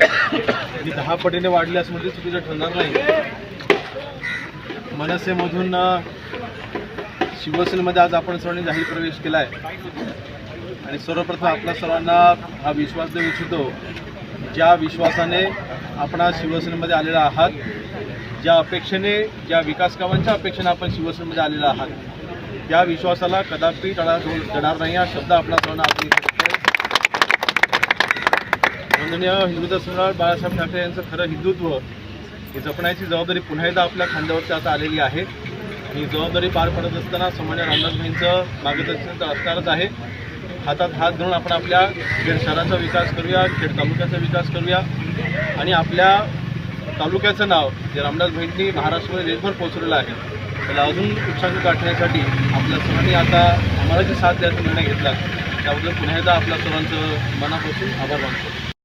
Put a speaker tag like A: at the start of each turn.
A: ही दहा पटीने वाढल्यास म्हणजे चुकीचं ठरणार नाही. मनसेमधून शिवसेनेमध्ये आज आपण सर्वांनी जाहीर प्रवेश केला आहे आणि सर्वप्रथम आपल्या सर्वांना हा विश्वास देऊ इच्छितो ज्या विश्वासाने आपण आज शिवसेनेमध्ये आलेला आहात ज्या अपेक्षेने ज्या विकास कामांच्या अपेक्षेने आपण शिवसेनेमध्ये आलेला आहात त्या विश्वासाला कदापि टळा देणार नाही हा शब्द आपल्या सर्वांना आपण माननीय हिंदुत्व सम्राट बाळासाहेब ठाकरे यांचं खरं हिंदुत्व ही जपण्याची जबाबदारी पुन्हा एकदा आपल्या खांद्यावरती आता आलेली आहे. ही जबाबदारी पार पडत असताना सामान्य रामदासभाईंचं मार्गदर्शन तर असणारच आहे. हातात हात धरून आपण आपल्या खेड शहराचा विकास करूया खेड तालुक्याचा विकास करूया आणि आपल्या तालुक्याचं नाव जे रामदासभाईंनी महाराष्ट्रामध्ये देशभर पोहोचलेलं आहे त्याला अजून उत्साह गाठण्यासाठी आपल्या सर्वांनी आता आम्हाला जी साथ द्यायचा निर्णय घेतला. त्याबद्दल पुन्हा एकदा आपल्या सर्वांचं मनापासून आभार मानतो.